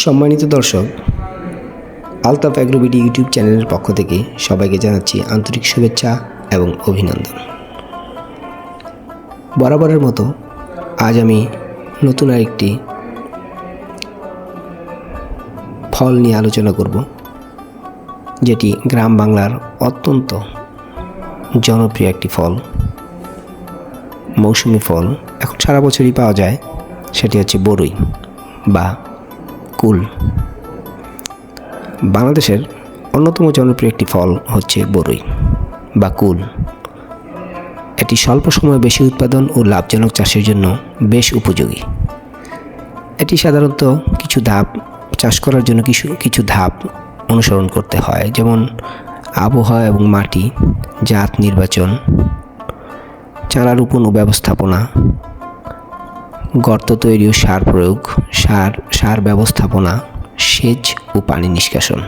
সম্মানিত দর্শক, আলতাফ অ্যাগ্রোবিডি ইউটিউব চ্যানেলের পক্ষ থেকে সবাইকে জানাচ্ছি আন্তরিক শুভেচ্ছা এবং অভিনন্দন। বরাবরের মতো আজ আমি নতুন আরেকটি ফল নিয়ে আলোচনা করব, যেটি গ্রাম বাংলার অত্যন্ত জনপ্রিয় একটি ফল, মৌসুমি ফল। এখন সারা বছরই পাওয়া যায়, সেটি হচ্ছে বরই বা কুল বাংলাদেশের অন্যতম জনপ্রিয় একটি ফল হচ্ছে বরই বা কুল। এটি স্বল্প সময়ে বেশি উৎপাদন ও লাভজনক চাষের জন্য বেশ উপযোগী। এটি সাধারণত কিছু ধাপ চাষ করার জন্য কিছু কিছু ধাপ অনুসরণ করতে হয়, যেমন আবহাওয়া এবং মাটি, জাত নির্বাচন চারা রোপণ ও ব্যবস্থাপনা গর্ত তৈরি ও সার প্রয়োগ, সার সার ব্যবস্থাপনা, সেচ ও পানি নিষ্কাশন।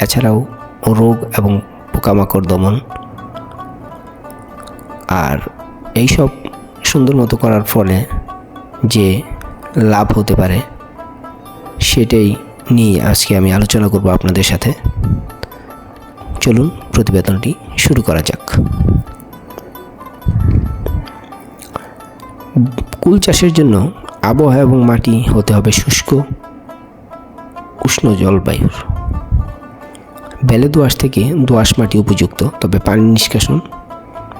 এছাড়াও রোগ এবং পোকামাকড় দমন। আর এইসব সুন্দর মতো করার ফলে যে লাভ হতে পারে, সেটাই নিয়ে আজকে আমি আলোচনা করব আপনাদের সাথে। চলুন প্রতিবেদনটি শুরু করা যাক। কুল চাষের জন্য আবহাওয়া এবং মাটি হতে হবে শুষ্ক, উষ্ণ জলবায়ুর। বেলে দোআঁশ থেকে দোআঁশ মাটি উপযুক্ত, তবে পানি নিষ্কাশন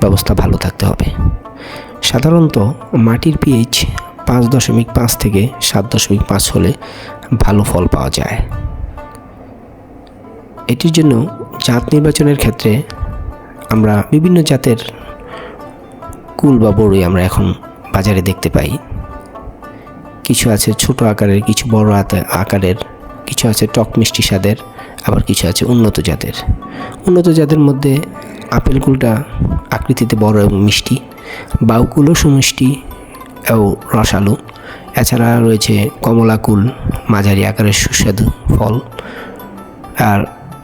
ব্যবস্থা ভালো থাকতে হবে। সাধারণত মাটির পিএইচ পাঁচ দশমিক পাঁচ থেকে সাত দশমিক পাঁচ হলে ভালো ফল পাওয়া যায়। এটির জন্য জাত নির্বাচনের ক্ষেত্রে আমরা বিভিন্ন জাতের কুল বা বড়ই আমরা এখন বাজারে দেখতে পাই। কিছু আছে ছোট আকারের, কিছু বড় আকারের, কিছু আছে টক মিষ্টি স্বাদের, আবার কিছু আছে উন্নত জাতের। উন্নত জাতের মধ্যে আপেল কুলটা আকৃতিতে বড় এবং মিষ্টি বাউকুলও সুমিষ্টি ও রসালো। এছাড়া রয়েছে কমলা কুল, মাঝারি আকারের সুস্বাদু ফল। আর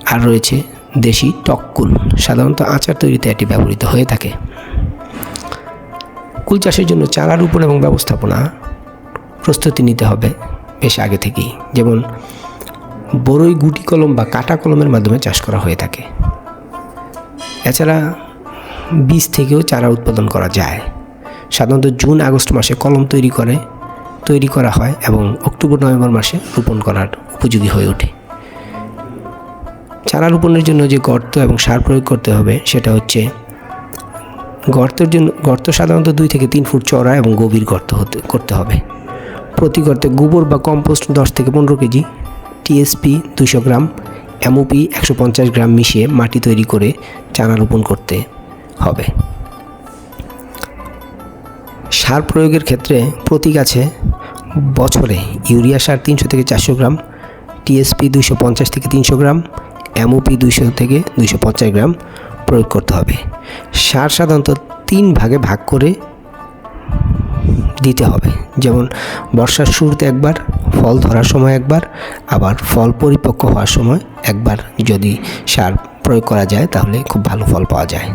আর রয়েছে দেশি টক কুল। সাধারণত আচার তৈরিতে এটি ব্যবহৃত হয়ে থাকে। কুল চাষের জন্য চারা রোপণ এবং ব্যবস্থাপনা প্রস্তুতি নিতে হবে বেশ আগে থেকেই। যেমন বড়ই গুটি কলম বা কাটা কলমের মাধ্যমে চাষ করা হয়ে থাকে। এছাড়া বীজ থেকেও চারা উৎপাদন করা যায়। সাধারণত জুন, আগস্ট মাসে কলম তৈরি করে, তৈরি করা হয় এবং অক্টোবর, নভেম্বর মাসে রোপণ করার উপযোগী হয়ে ওঠে। চারা রোপণের জন্য যে গর্ত এবং সার প্রয়োগ করতে হবে সেটা হচ্ছে গর্তের জন্য গর্ত সাধারণত দুই থেকে তিন ফুট চওড়া এবং গভীর গর্ত হতে করতে হবে। প্রতি গর্তে গোবর বা কম্পোস্ট দশ থেকে পনেরো কেজি, টিএসপি দুশো গ্রাম, এমওপি একশো পঞ্চাশ গ্রাম মিশিয়ে মাটি তৈরি করে চারা রোপণ করতে হবে। সার প্রয়োগের ক্ষেত্রে প্রতি গাছে বছরে ইউরিয়া সার তিনশো থেকে চারশো গ্রাম, টিএসপি দুশো পঞ্চাশ থেকে তিনশো গ্রাম, এমওপি দুইশো থেকে দুইশো পঞ্চাশ গ্রাম প্রয়োগ করতে হবে। সার সাধারণত তিন ভাগে ভাগ করে দিতে হবে। যেমন, বর্ষার শুরুতে একবার, ফল ধরার সময় একবার, আবার ফল পরিপক্ক হওয়ার সময় একবার যদি সার প্রয়োগ করা যায়, তাহলে খুব ভালো ফল পাওয়া যায়।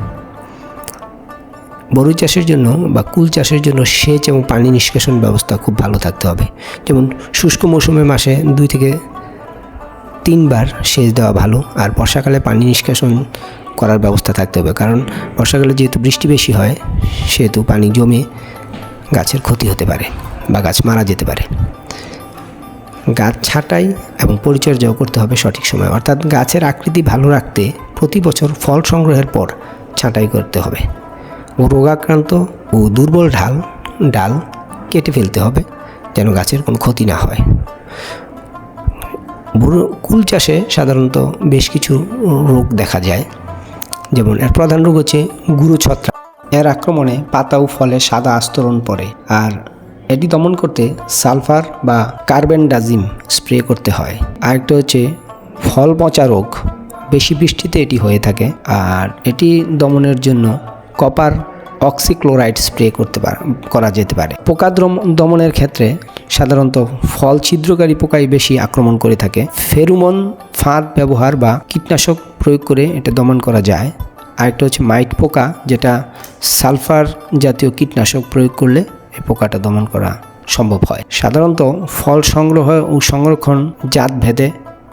বড়ই চাষের জন্য বা কুল চাষের জন্য সেচ এবং পানি নিষ্কাশন ব্যবস্থা খুব ভালো থাকতে হবে। যেমন, শুষ্ক মৌসুমে মাসে দুই থেকে তিনবার সেচ দেওয়া ভালো, আর বর্ষাকালে পানি নিষ্কাশন করার ব্যবস্থা থাকতে হবে। কারণ বর্ষাকালে যেহেতু বৃষ্টি বেশি হয়, সেহেতু পানি জমে গাছের ক্ষতি হতে পারে বা গাছ মারা যেতে পারে। গাছ ছাঁটাই এবং পরিচর্যাও করতে হবে সঠিক সময়। অর্থাৎ গাছের আকৃতি ভালো রাখতে প্রতি বছর ফল সংগ্রহের পর ছাঁটাই করতে হবে। রোগাক্রান্ত ও দুর্বল ঢাল, ডাল কেটে ফেলতে হবে যেন গাছের কোনো ক্ষতি না হয়। কুল চাষে সাধারণত বেশ কিছু রোগ দেখা যায়। যেমন এর প্রধান রোগ হচ্ছে গুরু ছত্রাক এর আক্রমণে পাতা ও ফলে সাদা আস্তরণ পড়ে আর এটি দমন করতে সালফার বা কার্বেন্ডাজিম স্প্রে করতে হয়। আরেকটা হচ্ছে ফল পচা রোগ। বেশি বৃষ্টিতে এটি হয়ে থাকে আর এটি দমনের জন্য কপার অক্সিক্লোরাইড স্প্রে করতে করা যেতে পারে। পোকা দমনের ক্ষেত্রে সাধারণত ফল ছিদ্রকারী পোকাই বেশি আক্রমণ করে থাকে। ফেরুমন ফাঁদ ব্যবহার বা কীটনাশক প্রয়োগ করে এটা দমন করা যায়। আরেকটা হচ্ছে মাইট পোকা, যেটা সালফার জাতীয় কীটনাশক প্রয়োগ করলে এই পোকাটা দমন করা সম্ভব হয়। সাধারণত ফল সংগ্রহ ও সংরক্ষণ জাত ভেদে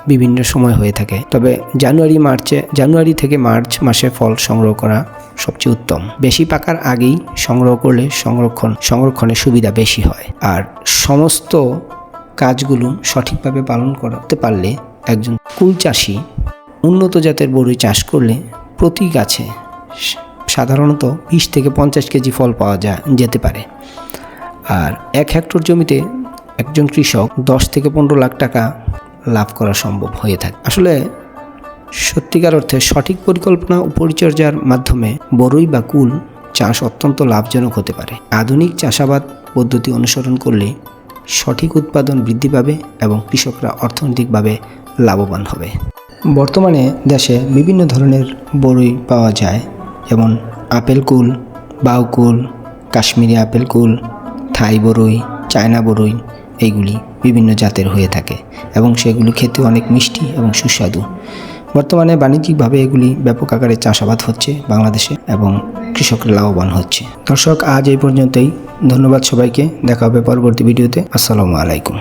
বিভিন্ন সময় হয়ে থাকে। তবে জানুয়ারি, মার্চে, জানুয়ারি থেকে মার্চ মাসে ফল সংগ্রহ করা সবচেয়ে উত্তম। বেশি পাকার আগেই সংগ্রহ করলে সংরক্ষণ, সংরক্ষণের সুবিধা বেশি হয়। আর সমস্ত কাজগুলো সঠিকভাবে পালন করতে পারলে একজন কুল চাষি উন্নত জাতের বড়ই চাষ করলে প্রতি গাছে সাধারণত বিশ থেকে পঞ্চাশ কেজি ফল পাওয়া যা, যেতে পারে। আর এক হেক্টর জমিতে একজন কৃষক দশ থেকে পনেরো লাখ টাকা লাভ করা সম্ভব হয়ে থাকে। আসলে সত্যিকার অর্থে সঠিক পরিকল্পনা ও পরিচর্যার মাধ্যমে বড়ই বা কুল চাষ অত্যন্ত লাভজনক হতে পারে। আধুনিক চাষাবাদ পদ্ধতি অনুসরণ করলে সঠিক উৎপাদন বৃদ্ধি পাবে এবং কৃষকরা অর্থনৈতিকভাবে লাভবান হবে। বর্তমানে দেশে বিভিন্ন ধরনের বড়ই পাওয়া যায়, যেমন আপেল কুল বাউকুল কাশ্মীরি আপেল কুল, থাই বড়ই চায়না বড়ই এইগুলি বিভিন্ন জাতের হয়ে থাকে এবং সেগুলো খেতে অনেক মিষ্টি এবং সুস্বাদু। বর্তমানে বাণিজ্যিকভাবে এগুলি ব্যাপক আকারে চাষাবাদ হচ্ছে বাংলাদেশে এবং কৃষকরা লাভবান হচ্ছে। দর্শক, আজ এই পর্যন্তই। ধন্যবাদ সবাইকে। দেখা হবে পরবর্তী ভিডিওতে। আসসালামু আলাইকুম।